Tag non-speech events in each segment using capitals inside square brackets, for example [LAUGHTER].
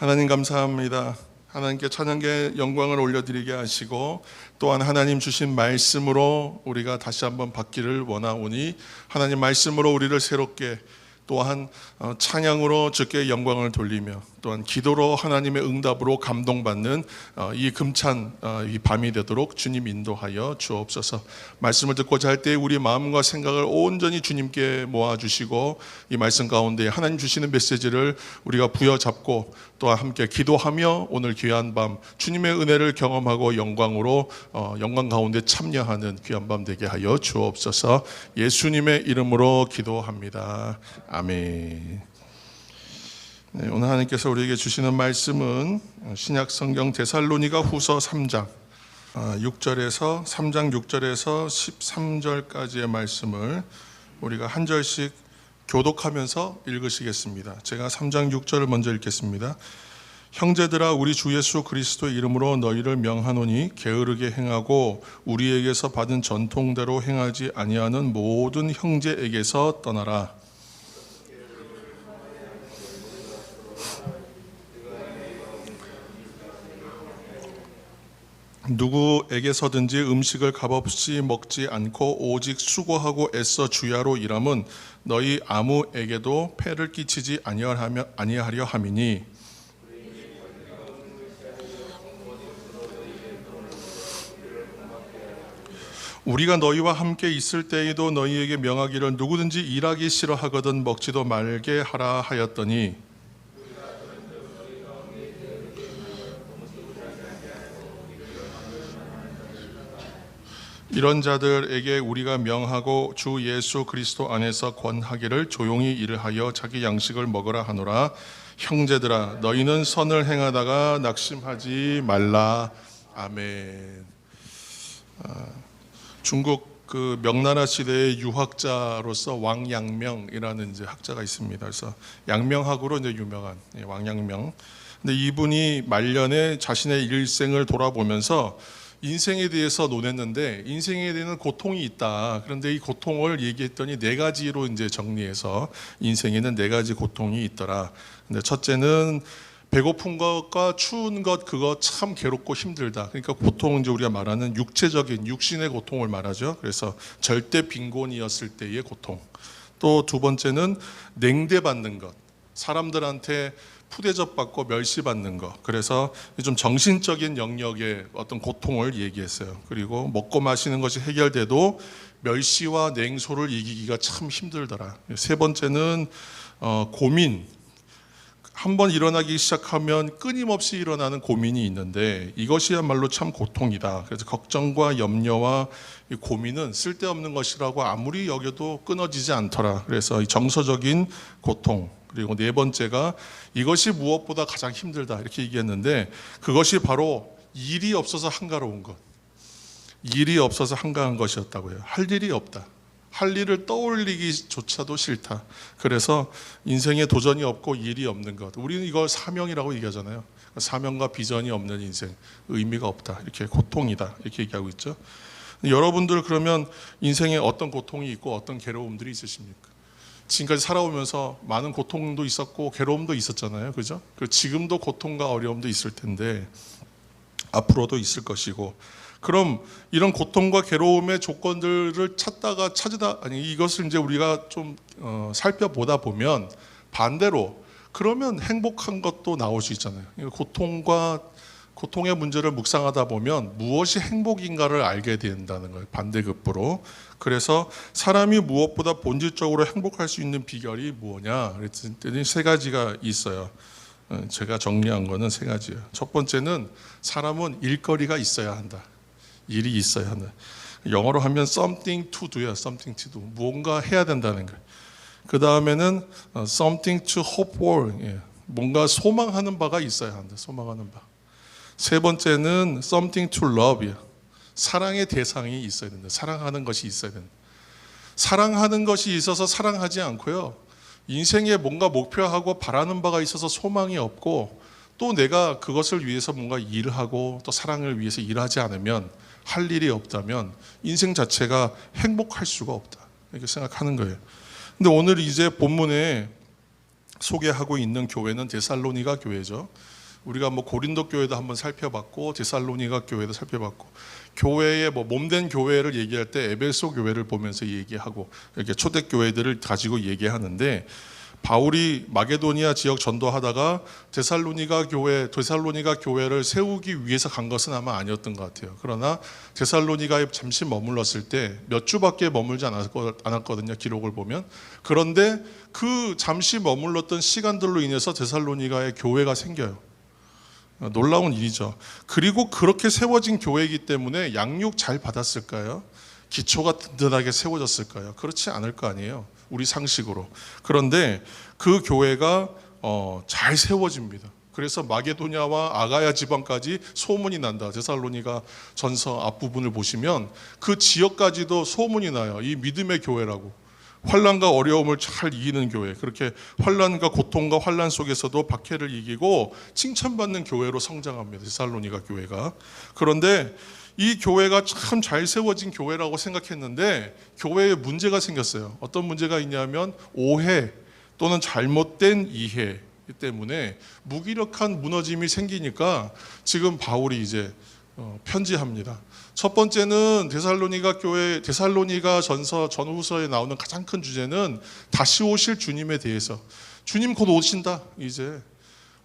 하나님 감사합니다. 하나님께 찬양의 영광을 올려드리게 하시고 또한 하나님 주신 말씀으로 우리가 다시 한번 받기를 원하오니 하나님 말씀으로 우리를 새롭게 또한 어, 찬양으로 주께 영광을 돌리며 또한 기도로 하나님의 응답으로 감동받는 어, 이 금찬 어, 이 밤이 되도록 주님 인도하여 주옵소서. 말씀을 듣고자 할 때 우리 마음과 생각을 온전히 주님께 모아 주시고 이 말씀 가운데 하나님 주시는 메시지를 우리가 부여잡고 또한 함께 기도하며 오늘 귀한 밤 주님의 은혜를 경험하고 영광으로 어, 영광 가운데 참여하는 귀한 밤 되게 하여 주옵소서. 예수님의 이름으로 기도합니다. 아멘. 네, 오늘 하나님께서 우리에게 주시는 말씀은 신약 성경 데살로니가 후서 3장 6절에서 3장 6절에서 13절까지의 말씀을 우리가 한 절씩 교독하면서 읽으시겠습니다. 제가 3장 6절을 먼저 읽겠습니다. 형제들아 우리 주 예수 그리스도의 이름으로 너희를 명하노니 게으르게 행하고 우리에게서 받은 전통대로 행하지 아니하는 모든 형제에게서 떠나라. 누구에게서든지 음식을 값없이 먹지 않고 오직 수고하고 애써 주야로 일함은 너희 아무에게도 폐를 끼치지 아니하려 아니하려 함이니. 우리가 너희와 함께 있을 때에도 너희에게 명하기를 누구든지 일하기 싫어하거든 먹지도 말게 하라 하였더니 이런 자들에게 우리가 명하고 주 예수 그리스도 안에서 권하기를 조용히 일을 하여 자기 양식을 먹으라 하노라 형제들아 너희는 선을 행하다가 낙심하지 말라 아멘 아, 중국 그 명나라 시대의 유학자로서 왕양명이라는 이제 학자가 있습니다. 그래서 양명학으로 이제 유명한 예, 왕양명. 근데 이분이 말년에 자신의 일생을 돌아보면서 인생에 대해서 논했는데 인생에 대한 고통이 있다. 그런데 이 고통을 얘기했더니 네 가지로 이제 정리해서 인생에는 네 가지 고통이 있더라. 근데 첫째는 배고픈 것과 추운 것 그거 참 괴롭고 힘들다. 그러니까 고통은 이제 우리가 말하는 육체적인 육신의 고통을 말하죠. 그래서 절대 빈곤이었을 때의 고통. 또 두 번째는 냉대받는 것. 사람들한테 푸대접받고 멸시받는 것. 그래서 좀 정신적인 영역의 어떤 고통을 얘기했어요. 그리고 먹고 마시는 것이 해결돼도 멸시와 냉소를 이기기가 참 힘들더라. 세 번째는 어, 고민. 한번 일어나기 시작하면 끊임없이 일어나는 고민이 있는데 이것이야말로 참 고통이다. 그래서 걱정과 염려와 이 고민은 쓸데없는 것이라고 아무리 여겨도 끊어지지 않더라. 그래서 이 정서적인 고통 그리고 네 번째가 이것이 무엇보다 가장 힘들다 이렇게 얘기했는데 그것이 바로 일이 없어서 한가로운 것. 일이 없어서 한가한 것이었다고요. 할 일이 없다. 할 일을 떠올리기조차도 싫다. 그래서 인생에 도전이 없고 일이 없는 것. 우리는 이걸 사명이라고 얘기하잖아요. 사명과 비전이 없는 인생, 의미가 없다. 이렇게 고통이다. 이렇게 얘기하고 있죠. 여러분들 그러면 인생에 어떤 고통이 있고 어떤 괴로움들이 있으십니까? 지금까지 살아오면서 많은 고통도 있었고 괴로움도 있었잖아요. 그죠? 그 지금도 고통과 어려움도 있을 텐데 앞으로도 있을 것이고 그럼 이런 고통과 괴로움의 조건들을 찾다가 찾으다 아니 이것을 이제 우리가 좀 어, 살펴보다 보면 반대로 그러면 행복한 것도 나올 수 있잖아요. 고통과 고통의 문제를 묵상하다 보면 무엇이 행복인가를 알게 된다는 거예요. 반대급부로. 그래서 사람이 무엇보다 본질적으로 행복할 수 있는 비결이 뭐냐? 그랬더니 세 가지가 있어요. 어, 제가 정리한 거는 세 가지예요. 첫 번째는 사람은 일거리가 있어야 한다. 일이 있어야 한다. 영어로 하면 something to do야. something to do. 무언가 해야 된다는 거예요. 그 다음에는 어, something to hope for. 예. 뭔가 소망하는 바가 있어야 한다. 소망하는 바. 세 번째는 something to love야. 사랑의 대상이 있어야 된다. 사랑하는 것이 있어야 된다. 사랑하는 것이 있어서 사랑하지 않고요. 인생에 뭔가 목표하고 바라는 바가 있어서 소망이 없고 또 내가 그것을 위해서 뭔가 일하고 또 사랑을 위해서 일하지 않으면 할 일이 없다면 인생 자체가 행복할 수가 없다. 이렇게 생각하는 거예요. 근데 오늘 이제 본문에 소개하고 있는 교회는 데살로니가 교회죠. 우리가 뭐 고린도 교회도 한번 살펴봤고 데살로니가 교회도 살펴봤고 교회의 뭐 몸된 교회를 얘기할 때 에베소 교회를 보면서 얘기하고 이렇게 초대 교회들을 가지고 얘기하는데 바울이 마게도니아 지역 전도하다가 데살로니가 교회 데살로니가 교회를 세우기 위해서 간 것은 아마 아니었던 것 같아요. 그러나 데살로니가에 잠시 머물렀을 때 몇 주밖에 머물지 않았거- 않았거든요. 기록을 보면 그런데 그 잠시 머물렀던 시간들로 인해서 데살로니가에 교회가 생겨요. 어, 놀라운 일이죠. 그리고 그렇게 세워진 교회이기 때문에 양육 잘 받았을까요? 기초가 든든하게 세워졌을까요? 그렇지 않을 거 아니에요. 우리 상식으로. 그런데 그 교회가 어, 잘 세워집니다. 그래서 마게도냐와 아가야 지방까지 소문이 난다. 데살로니가 전서 앞부분을 보시면 그 지역까지도 소문이 나요. 이 믿음의 교회라고. 환란과 어려움을 잘 이기는 교회. 그렇게 환란과 고통과 환란 속에서도 박해를 이기고 칭찬받는 교회로 성장합니다. 데살로니가 교회가. 그런데 이 교회가 참 잘 세워진 교회라고 생각했는데 교회에 문제가 생겼어요. 어떤 문제가 있냐면 오해 또는 잘못된 이해 때문에 무기력한 무너짐이 생기니까 지금 바울이 이제 어, 편지합니다. 첫 번째는 데살로니가 교회 데살로니가 전서 전후서에 나오는 가장 큰 주제는 다시 오실 주님에 대해서 주님 곧 오신다 이제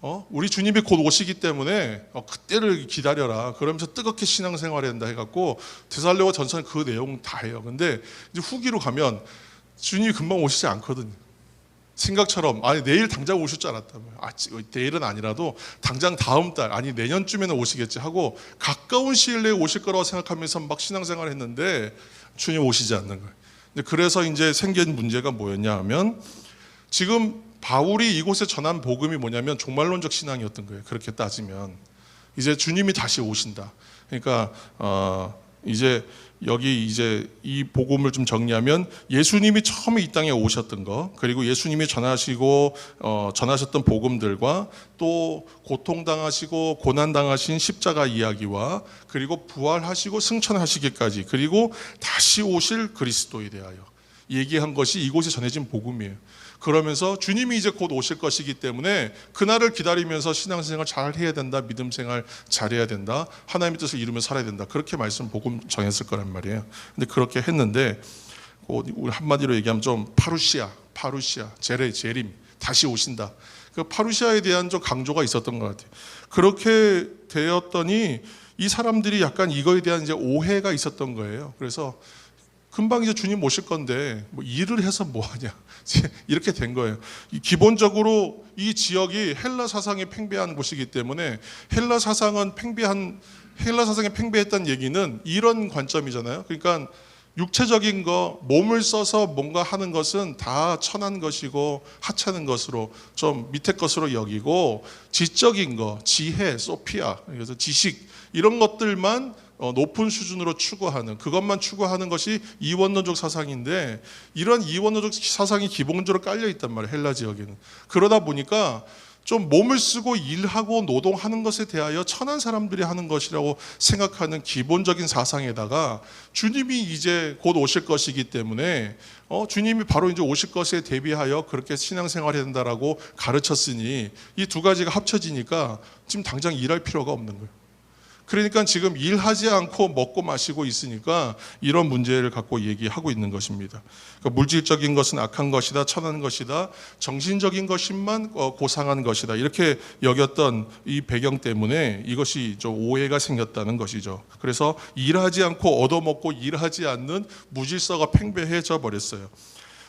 어? 우리 주님이 곧 오시기 때문에 어, 그때를 기다려라 그러면서 뜨겁게 신앙생활해야 된다 해갖고 데살로가 전서는 그 내용 다 해요. 근데 이제 후기로 가면 주님이 금방 오시지 않거든요. 생각처럼 아니 내일 당장 오실 줄 말이에요. 아, 지- 내일은 아니라도 당장 다음 달 아니 내년쯤에는 오시겠지 하고 가까운 시일 내에 오실 거라고 생각하면서 막 신앙생활을 했는데 주님 오시지 않는 거예요. 그래서 이제 생긴 문제가 뭐였냐 하면 지금 바울이 이곳에 전한 복음이 뭐냐면 종말론적 신앙이었던 거예요. 그렇게 따지면 이제 주님이 다시 오신다. 그러니까 어, 이제 여기 이제 이 복음을 좀 정리하면 예수님이 처음에 이 땅에 오셨던 거 그리고 예수님이 전하시고 어, 전하셨던 복음들과 또 고통당하시고 고난당하신 십자가 이야기와 그리고 부활하시고 승천하시기까지 그리고 다시 오실 그리스도에 대하여 얘기한 것이 이곳에 전해진 복음이에요. 그러면서 주님이 이제 곧 오실 것이기 때문에 그날을 기다리면서 신앙생활 잘 해야 된다. 믿음 생활 잘 해야 된다. 하나님의 뜻을 이루며 살아야 된다. 그렇게 말씀 복음 정했을 거란 말이에요. 근데 그렇게 했는데 곧 우리 한마디로 얘기하면 좀 파루시아, 파루시아, 제레, 제림 다시 오신다. 그 파루시아에 대한 좀 강조가 있었던 것 같아요. 그렇게 되었더니 이 사람들이 약간 이거에 대한 이제 오해가 있었던 거예요. 그래서 금방 이제 주님 오실 건데 뭐 일을 해서 뭐 하냐 [LAUGHS] 이렇게 된 거예요. 이 기본적으로 이 지역이 헬라 사상이 팽배한 곳이기 때문에 헬라 사상은 팽배한 헬라 사상이 팽배했다는 얘기는 이런 관점이잖아요. 그러니까 육체적인 거 몸을 써서 뭔가 하는 것은 다 천한 것이고 하찮은 것으로 좀 밑에 것으로 여기고 지적인 거 지혜 소피아 그래서 지식 이런 것들만 어, 높은 수준으로 추구하는 그것만 추구하는 것이 이원론적 사상인데 이런 이원론적 사상이 기본적으로 깔려 있단 말이에요 헬라 지역에는 그러다 보니까 좀 몸을 쓰고 일하고 노동하는 것에 대하여 천한 사람들이 하는 것이라고 생각하는 기본적인 사상에다가 주님이 이제 곧 오실 것이기 때문에 어, 주님이 바로 이제 오실 것에 대비하여 그렇게 신앙생활해야 된다라고 가르쳤으니 이 두 가지가 합쳐지니까 지금 당장 일할 필요가 없는 거예요. 그러니까 지금 일하지 않고 먹고 마시고 있으니까 이런 문제를 갖고 얘기하고 있는 것입니다. 그러니까 물질적인 것은 악한 것이다, 천한 것이다, 정신적인 것만 어, 고상한 것이다 이렇게 여겼던 이 배경 때문에 이것이 좀 오해가 생겼다는 것이죠. 그래서 일하지 않고 얻어먹고 일하지 않는 무질서가 팽배해져 버렸어요.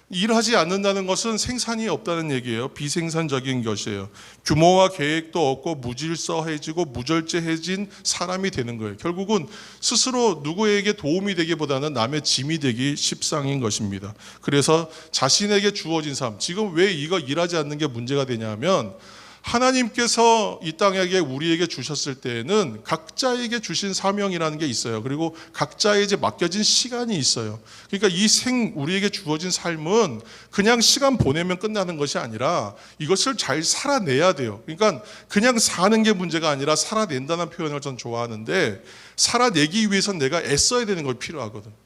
일하지 않는다는 것은 생산이 없다는 얘기예요. 비생산적인 것이에요. 규모와 계획도 없고 무질서해지고 무절제해진 사람이 되는 거예요. 결국은 스스로 누구에게 도움이 되기보다는 남의 짐이 되기 십상인 것입니다. 그래서 자신에게 주어진 삶, 지금 왜 이거 일하지 않는 게 문제가 되냐면 하나님께서 이 땅에게 우리에게 주셨을 때에는 각자에게 주신 사명이라는 게 있어요. 그리고 각자에 이제 맡겨진 시간이 있어요. 그러니까 이 생 우리에게 주어진 삶은 그냥 시간 보내면 끝나는 것이 아니라 이것을 잘 살아내야 돼요. 그러니까 그냥 사는 게 문제가 아니라 살아낸다는 표현을 전 좋아하는데 살아내기 위해선 내가 애써야 되는 걸 필요하거든.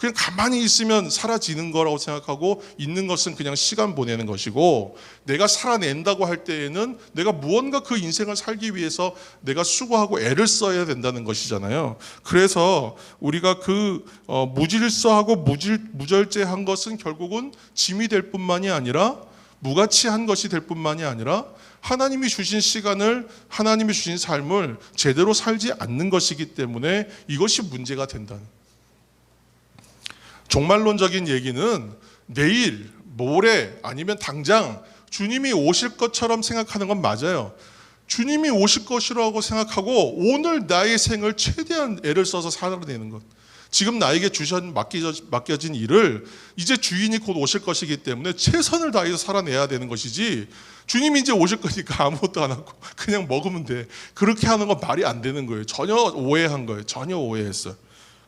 그냥 가만히 있으면 사라지는 거라고 생각하고 있는 것은 그냥 시간 보내는 것이고 내가 살아낸다고 할 때에는 내가 무언가 그 인생을 살기 위해서 내가 수고하고 애를 써야 된다는 것이잖아요. 그래서 우리가 그 어, 무질서하고 무질, 무절제한 것은 결국은 짐이 될 뿐만이 아니라 무가치한 것이 될 뿐만이 아니라 하나님이 주신 시간을 하나님이 주신 삶을 제대로 살지 않는 것이기 때문에 이것이 문제가 된다는. 종말론적인 얘기는 내일, 모레 아니면 당장 주님이 오실 것처럼 생각하는 건 맞아요. 주님이 오실 것이라고 생각하고 오늘 나의 생을 최대한 애를 써서 살아내는 것. 지금 나에게 주신 맡겨진 일을 이제 주인이 곧 오실 것이기 때문에 최선을 다해서 살아내야 되는 것이지 주님이 이제 오실 거니까 [LAUGHS] 아무것도 안 하고 그냥 먹으면 돼. 그렇게 하는 건 말이 안 되는 거예요. 전혀 오해한 거예요. 전혀 오해했어요.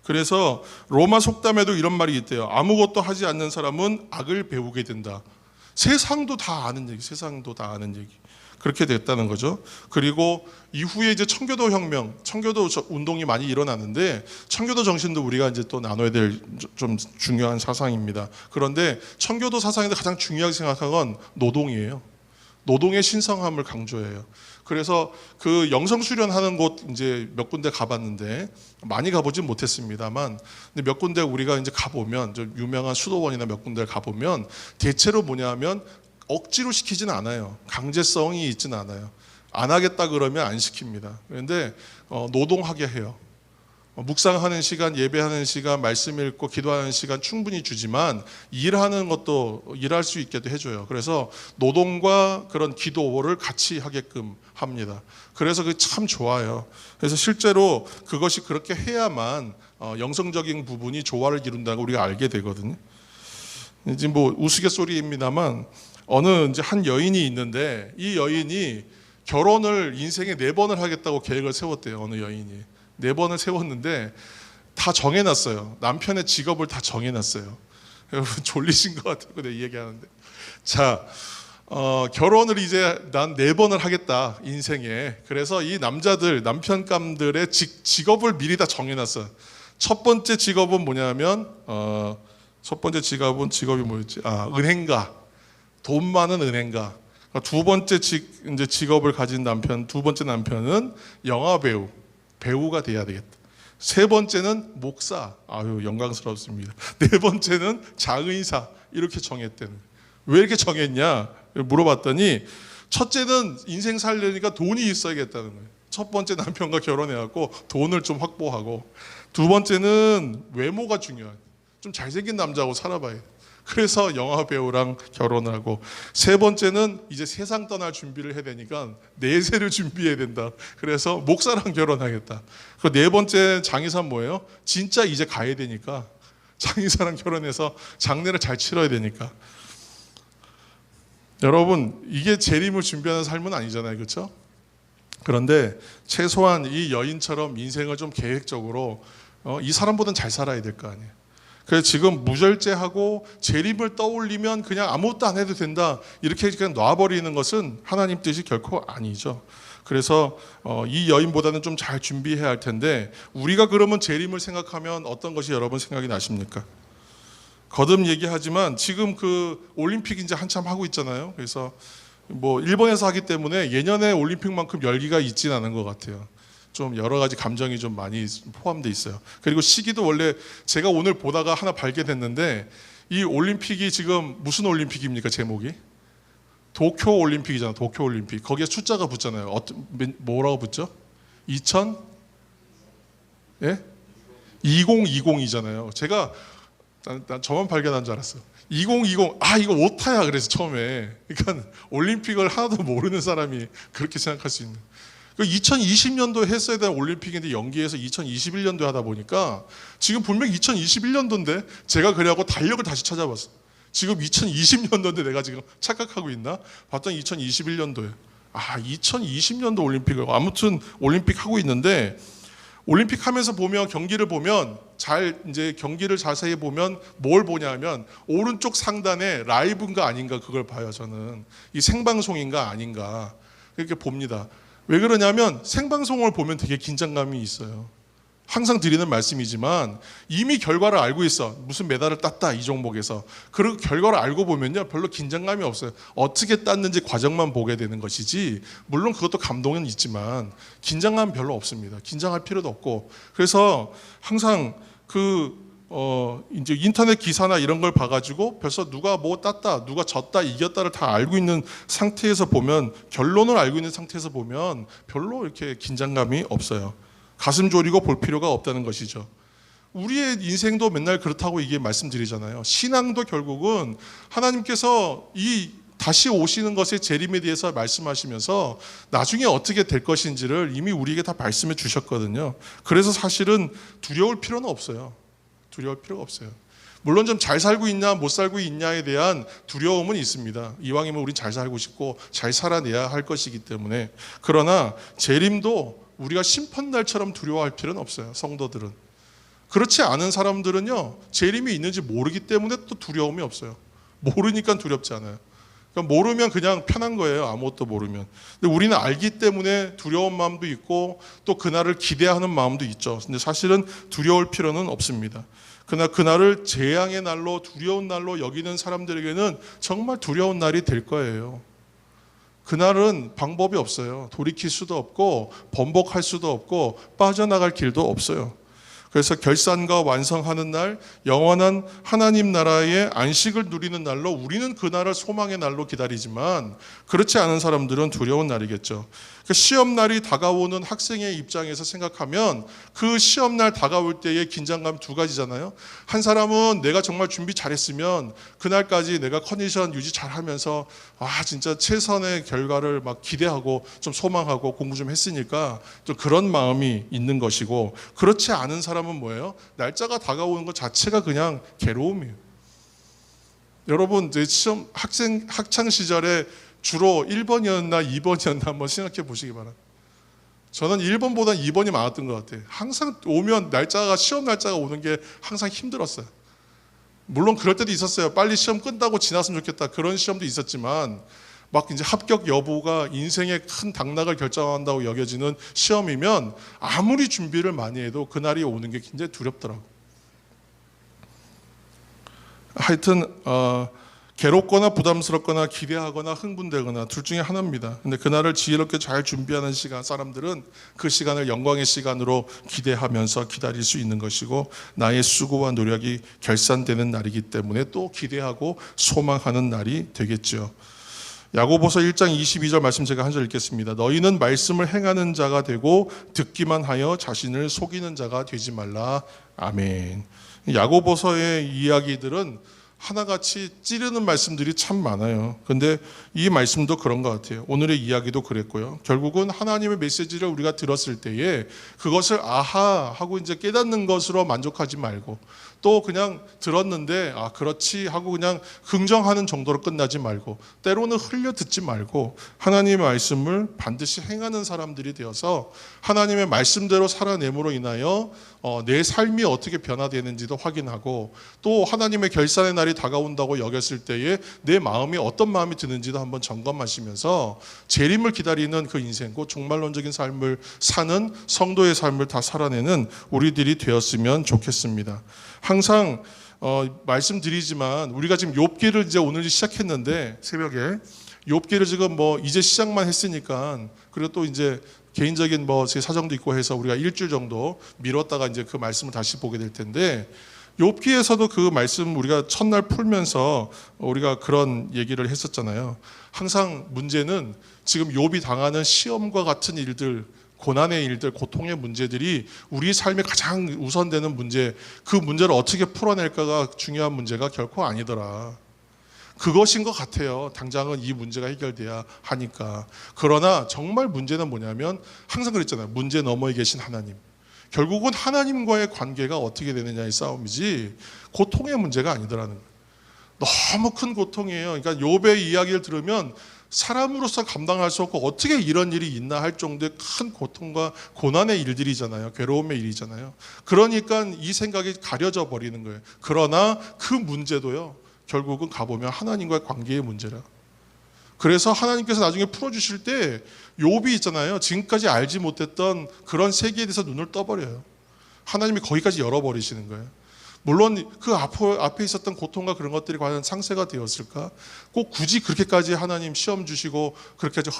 그래서 로마 속담에도 이런 말이 있대요. 아무것도 하지 않는 사람은 악을 배우게 된다. 세상도 다 아는 얘기, 세상도 다 아는 얘기. 그렇게 됐다는 거죠. 그리고 이후에 이제 청교도 혁명, 청교도 저- 운동이 많이 일어나는데 청교도 정신도 우리가 이제 또 나눠야 될 좀 중요한 사상입니다. 그런데 청교도 사상에서 가장 중요하게 생각한 건 노동이에요. 노동의 신성함을 강조해요. 그래서 그 영성 수련하는 곳 이제 몇 군데 가봤는데 많이 가보진 못했습니다만 근데 몇 군데 우리가 이제 가보면 좀 유명한 수도원이나 몇 군데 가보면 대체로 뭐냐면 억지로 시키진 않아요. 강제성이 있진 않아요. 안 하겠다 그러면 안 시킵니다. 그런데 어, 노동하게 해요. 어, 묵상하는 시간, 예배하는 시간, 말씀 읽고 기도하는 시간 충분히 주지만 일하는 것도 일할 수 있게도 해줘요. 그래서 노동과 그런 기도를 같이 하게끔 합니다. 그래서 그게 참 좋아요. 그래서 실제로 그것이 그렇게 해야만 어, 영성적인 부분이 조화를 이룬다고 우리가 알게 되거든요. 이제 뭐 우스갯소리입니다만 어느 이제 한 여인이 있는데 이 여인이 결혼을 인생에 네 번을 하겠다고 계획을 세웠대요. 어느 여인이 네 번을 세웠는데 다 정해놨어요. 남편의 직업을 다 정해놨어요. [LAUGHS] 여러분 졸리신 것 같아요. 내 얘기하는데 자 어, 결혼을 이제 난 네 번을 하겠다 인생에 그래서 이 남자들 남편감들의 직, 직업을 미리 다 정해놨어요. 첫 번째 직업은 뭐냐면 어, 첫 번째 직업은 직업이 뭐였지? 아 은행가 돈 많은 은행가. 그러니까 두 번째 직, 이제 직업을 가진 남편, 두 번째 남편은 영화 배우, 배우가 돼야 되겠다. 세 번째는 목사, 아유 영광스럽습니다. [LAUGHS] 네 번째는 장의사 이렇게 정했대는. 왜 이렇게 정했냐? 물어봤더니 첫째는 인생 살려니까 돈이 있어야겠다는 거예요. 첫 번째 남편과 결혼해갖고 돈을 좀 확보하고 두 번째는 외모가 중요한. 좀 잘생긴 남자하고 살아봐야 돼. 그래서 영화 배우랑 결혼을 하고 세 번째는 이제 세상 떠날 준비를 해야 되니까 내세를 준비해야 된다. 그래서 목사랑 결혼하겠다. 그 네 번째 장의사 뭐예요? 진짜 이제 가야 되니까 장의사랑 결혼해서 장례를 잘 치러야 되니까. 여러분 이게 재림을 준비하는 삶은 아니잖아요, 그렇죠? 그런데 최소한 이 여인처럼 인생을 좀 계획적으로 어, 이 사람보다는 잘 살아야 될 거 아니에요. 그래서 지금 무절제하고 재림을 떠올리면 그냥 아무것도 안 해도 된다 이렇게 그냥 놔버리는 것은 하나님 뜻이 결코 아니죠. 그래서 어, 이 여인보다는 좀 잘 준비해야 할 텐데 우리가 그러면 재림을 생각하면 어떤 것이 여러분 생각이 나십니까? 거듭 얘기하지만 지금 그 올림픽 이제 한참 하고 있잖아요. 그래서 뭐 일본에서 하기 때문에 예년에 올림픽만큼 열기가 있진 않은 것 같아요. 좀 여러 가지 감정이 좀 많이 포함돼 있어요. 그리고 시기도 원래 제가 오늘 보다가 하나 발견했는데 이 올림픽이 지금 무슨 올림픽입니까 제목이? 도쿄 올림픽이잖아. 도쿄 올림픽. 거기에 숫자가 붙잖아요. 어떤 몇- 뭐라고 붙죠? 2000 예? 2020이잖아요. 제가 난, 난 저만 발견한 줄 알았어. 2020, 아, 이거 오타야. 그래서 처음에. 그러니까 올림픽을 하나도 모르는 사람이 그렇게 생각할 수 있는. 그 2020년도에 했어야 되는 올림픽인데 연기해서 2021년도에 하다 보니까 지금 분명 2021년도인데 제가 그래갖고 달력을 다시 찾아봤어. 지금 2020년도인데 내가 지금 착각하고 있나? 봤더니 2021년도에. 아, 2020년도 올림픽을 아무튼 올림픽 하고 있는데 올림픽 하면서 보면 경기를 보면 잘 이제 경기를 자세히 보면 뭘 보냐면 오른쪽 상단에 라이브인가 아닌가 그걸 봐요 저는 이 생방송인가 아닌가 이렇게 봅니다 왜 그러냐면 생방송을 보면 되게 긴장감이 있어요 항상 드리는 말씀이지만 이미 결과를 알고 있어. 무슨 메달을 땄다 이 종목에서. 그 결과를 알고 보면요. 별로 긴장감이 없어요. 어떻게 땄는지 과정만 보게 되는 것이지. 물론 그것도 감동은 있지만 긴장감 별로 없습니다. 긴장할 필요도 없고. 그래서 항상 그 어 이제 인터넷 기사나 이런 걸 봐가지고 벌써 누가 뭐 땄다, 누가 졌다, 이겼다를 다 알고 있는 상태에서 보면 결론을 알고 있는 상태에서 보면 별로 이렇게 긴장감이 없어요. 가슴 졸이고 볼 필요가 없다는 것이죠. 우리의 인생도 맨날 그렇다고 이게 말씀드리잖아요. 신앙도 결국은 하나님께서 이 다시 오시는 것의 재림에 대해서 말씀하시면서 나중에 어떻게 될 것인지를 이미 우리에게 다 말씀해 주셨거든요. 그래서 사실은 두려울 필요는 없어요. 두려울 필요가 없어요. 물론 좀 잘 살고 있냐 못 살고 있냐에 대한 두려움은 있습니다. 이왕이면 우린 잘 살고 싶고 잘 살아내야 할 것이기 때문에 그러나 재림도 우리가 심판날처럼 두려워할 필요는 없어요. 성도들은 그렇지 않은 사람들은요 재림이 있는지 모르기 때문에 또 두려움이 없어요. 모르니까 두렵지 않아요. 그러니까 모르면 그냥 편한 거예요. 아무것도 모르면. 근데 우리는 알기 때문에 두려운 마음도 있고 또 그날을 기대하는 마음도 있죠. 근데 사실은 두려울 필요는 없습니다. 그날 그날을 재앙의 날로 두려운 날로 여기는 사람들에게는 정말 두려운 날이 될 거예요. 그날은 방법이 없어요. 돌이킬 수도 없고 번복할 수도 없고 빠져나갈 길도 없어요. 그래서 결산과 완성하는 날, 영원한 하나님 나라의 안식을 누리는 날로 우리는 그 날을 소망의 날로 기다리지만 그렇지 않은 사람들은 두려운 날이겠죠. 그 시험 날이 다가오는 학생의 입장에서 생각하면 그 시험 날 다가올 때의 긴장감 두 가지잖아요. 한 사람은 내가 정말 준비 잘했으면 그날까지 내가 컨디션 유지 잘하면서 아 진짜 최선의 결과를 막 기대하고 좀 소망하고 공부 좀 했으니까 또 그런 마음이 있는 것이고 그렇지 않은 사람 은 뭐예요? 날짜가 다가오는 것 자체가 그냥 괴로움이에요. 여러분 제 시험 학생 학창 시절에 주로 1번이었나 2번이었나 한번 생각해 보시기 바랍니다. 저는 1번보다 2번이 많았던 것 같아요. 항상 오면 날짜가 시험 날짜가 오는 게 항상 힘들었어요. 물론 그럴 때도 있었어요. 빨리 시험 끝나고 지났으면 좋겠다. 그런 시험도 있었지만 막 이제 합격 여부가 인생의 큰 당락을 결정한다고 여겨지는 시험이면 아무리 준비를 많이 해도 그날이 오는 게 굉장히 두렵더라고. 하여튼 어, 괴롭거나 부담스럽거나 기대하거나 흥분되거나 둘 중에 하나입니다. 근데 그날을 지혜롭게 잘 준비하는 시간 사람들은 그 시간을 영광의 시간으로 기대하면서 기다릴 수 있는 것이고 나의 수고와 노력이 결산되는 날이기 때문에 또 기대하고 소망하는 날이 되겠죠. 야고보서 1장 22절 말씀 제가 한 절 읽겠습니다. 너희는 말씀을 행하는 자가 되고 듣기만 하여 자신을 속이는 자가 되지 말라. 아멘. 야고보서의 이야기들은 하나같이 찌르는 말씀들이 참 많아요. 근데 이 말씀도 그런 것 같아요. 오늘의 이야기도 그랬고요. 결국은 하나님의 메시지를 우리가 들었을 때에 그것을 아하 하고 이제 깨닫는 것으로 만족하지 말고 또 그냥 들었는데 아 그렇지 하고 그냥 긍정하는 정도로 끝나지 말고 때로는 흘려 듣지 말고 하나님의 말씀을 반드시 행하는 사람들이 되어서 하나님의 말씀대로 살아냄으로 인하여 어, 내 삶이 어떻게 변화되는지도 확인하고 또 하나님의 결산의 날이 다가온다고 여겼을 때에 내 마음이 어떤 마음이 드는지도 한번 점검하시면서 재림을 기다리는 그 인생, 그 종말론적인 삶을 사는 성도의 삶을 다 살아내는 우리들이 되었으면 좋겠습니다. 항상 어, 말씀드리지만 우리가 지금 욥기를 이제 오늘 시작했는데 새벽에 욥기를 지금 뭐 이제 시작만 했으니까 그리고 또 이제 개인적인 뭐 제 사정도 있고 해서 우리가 일주일 정도 미뤘다가 이제 그 말씀을 다시 보게 될 텐데 욥기에서도 그 말씀 우리가 첫날 풀면서 우리가 그런 얘기를 했었잖아요. 항상 문제는 지금 욥이 당하는 시험과 같은 일들 고난의 일들, 고통의 문제들이 우리 삶에 가장 우선되는 문제, 그 문제를 어떻게 풀어낼까가 중요한 문제가 결코 아니더라. 그것인 것 같아요. 당장은 이 문제가 해결돼야 하니까. 그러나 정말 문제는 뭐냐면 항상 그랬잖아요. 문제 너머에 계신 하나님. 결국은 하나님과의 관계가 어떻게 되느냐의 싸움이지 고통의 문제가 아니더라는 거예요. 너무 큰 고통이에요. 그러니까 욥의 이야기를 들으면 사람으로서 감당할 수 없고 어떻게 이런 일이 있나 할 정도의 큰 고통과 고난의 일들이잖아요. 괴로움의 일이잖아요. 그러니까 이 생각이 가려져 버리는 거예요. 그러나 그 문제도요. 결국은 가보면 하나님과의 관계의 문제라. 그래서 하나님께서 나중에 풀어주실 때 욥이 있잖아요. 지금까지 알지 못했던 그런 세계에 대해서 눈을 떠버려요. 하나님이 거기까지 열어버리시는 거예요. 물론 그 앞에, 있었던 고통과 그런 것들이 과연 상쇄가 되었을까? 꼭 굳이 그렇게까지 하나님 시험 주시고 그렇게까지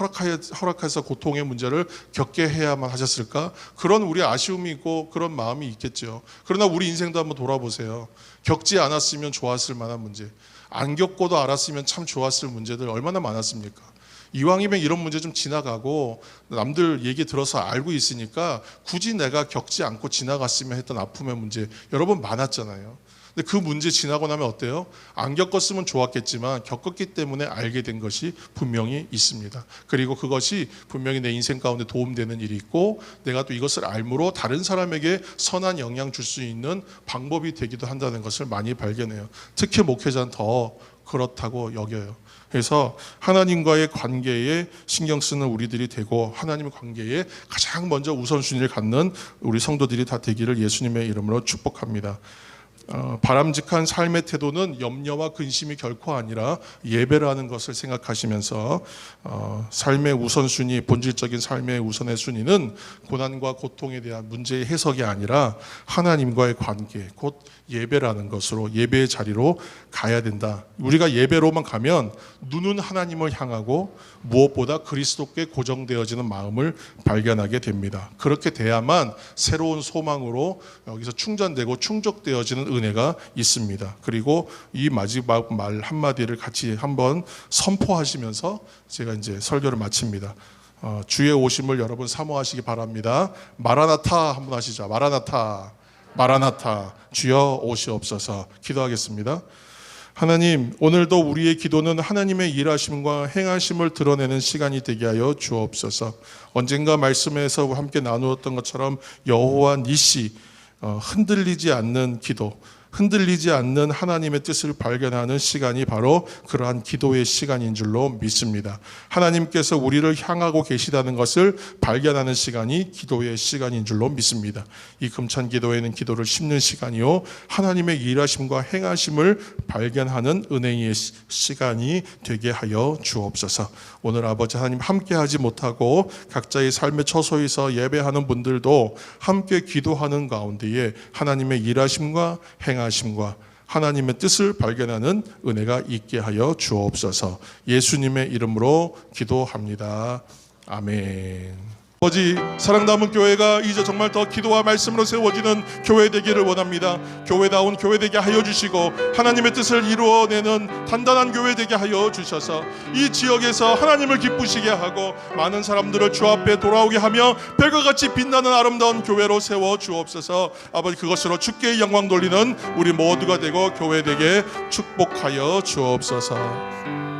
허락해서 고통의 문제를 겪게 해야만 하셨을까? 그런 우리 아쉬움이 있고 그런 마음이 있겠죠. 그러나 우리 인생도 한번 돌아보세요. 겪지 않았으면 좋았을 만한 문제. 안 겪고도 알았으면 참 좋았을 문제들 얼마나 많았습니까? 이왕이면 이런 문제 좀 지나가고 남들 얘기 들어서 알고 있으니까 굳이 내가 겪지 않고 지나갔으면 했던 아픔의 문제 여러 번 많았잖아요. 근데 그 문제 지나고 나면 어때요? 안 겪었으면 좋았겠지만 겪었기 때문에 알게 된 것이 분명히 있습니다. 그리고 그것이 분명히 내 인생 가운데 도움되는 일이 있고 내가 또 이것을 알므로 다른 사람에게 선한 영향 줄 수 있는 방법이 되기도 한다는 것을 많이 발견해요. 특히 목회자는 더 그렇다고 여겨요. 그래서 하나님과의 관계에 신경 쓰는 우리들이 되고 하나님의 관계에 가장 먼저 우선순위를 갖는 우리 성도들이 다 되기를 예수님의 이름으로 축복합니다. 어, 바람직한 삶의 태도는 염려와 근심이 결코 아니라 예배라는 것을 생각하시면서 어, 삶의 우선순위, 본질적인 삶의 우선의 순위는 고난과 고통에 대한 문제의 해석이 아니라 하나님과의 관계, 곧 예배라는 것으로 예배의 자리로 가야 된다. 우리가 예배로만 가면 눈은 하나님을 향하고 무엇보다 그리스도께 고정되어지는 마음을 발견하게 됩니다. 그렇게 돼야만 새로운 소망으로 여기서 충전되고 충족되어지는 은혜가 있습니다. 그리고 이 마지막 말 한마디를 같이 한번 선포하시면서 제가 이제 설교를 마칩니다. 어, 주의 오심을 여러분 사모하시기 바랍니다. 마라나타 한번 하시죠. 마라나타. 마라나타 주여 오시옵소서 기도하겠습니다. 하나님 오늘도 우리의 기도는 하나님의 일하심과 행하심을 드러내는 시간이 되게 하여 주옵소서. 언젠가 말씀에서 함께 나누었던 것처럼 여호와 니시 어, 흔들리지 않는 기도, 흔들리지 않는 하나님의 뜻을 발견하는 시간이 바로 그러한 기도의 시간인 줄로 믿습니다. 하나님께서 우리를 향하고 계시다는 것을 발견하는 시간이 기도의 시간인 줄로 믿습니다. 이 금찬 기도에는 기도를 심는 시간이요. 하나님의 일하심과 행하심을 발견하는 은혜의 시- 시간이 되게 하여 주옵소서. 오늘 아버지 하나님 함께 하지 못하고 각자의 삶의 처소에서 예배하는 분들도 함께 기도하는 가운데에 하나님의 일하심과 행 하심과 하나님의 뜻을 발견하는 은혜가 있게 하여 주옵소서. 예수님의 이름으로 기도합니다. 아멘. 아버지 사랑 담은 교회가 이제 정말 더 기도와 말씀으로 세워지는 교회 되기를 원합니다. 교회다운 교회 되게 하여 주시고 하나님의 뜻을 이루어내는 단단한 교회 되게 하여 주셔서 이 지역에서 하나님을 기쁘시게 하고 많은 사람들을 주 앞에 돌아오게 하며 별과 같이 빛나는 아름다운 교회로 세워 주옵소서. 아버지 그것으로 주께 영광 돌리는 우리 모두가 되고 교회 되게 축복하여 주옵소서.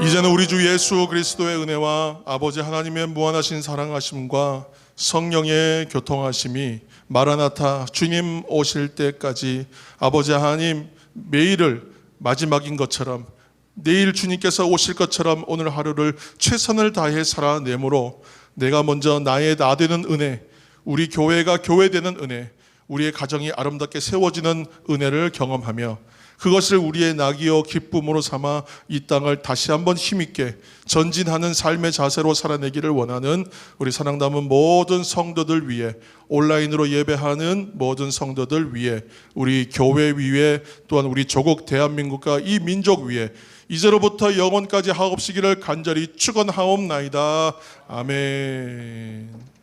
이제는 우리 주 예수 그리스도의 은혜와 아버지 하나님의 무한하신 사랑하심과 성령의 교통하심이 마라나타 주님 오실 때까지 아버지 하나님 매일을 마지막인 것처럼 내일 주님께서 오실 것처럼 오늘 하루를 최선을 다해 살아내므로 내가 먼저 나의 나 되는 은혜 우리 교회가 교회 되는 은혜 우리의 가정이 아름답게 세워지는 은혜를 경험하며 그것을 우리의 낙이요 기쁨으로 삼아 이 땅을 다시 한번 힘있게 전진하는 삶의 자세로 살아내기를 원하는 우리 사랑 담은 모든 성도들 위해 온라인으로 예배하는 모든 성도들 위해 우리 교회 위에 또한 우리 조국 대한민국과 이 민족 위에 이제로부터 영원까지 하옵시기를 간절히 축원하옵나이다. 아멘.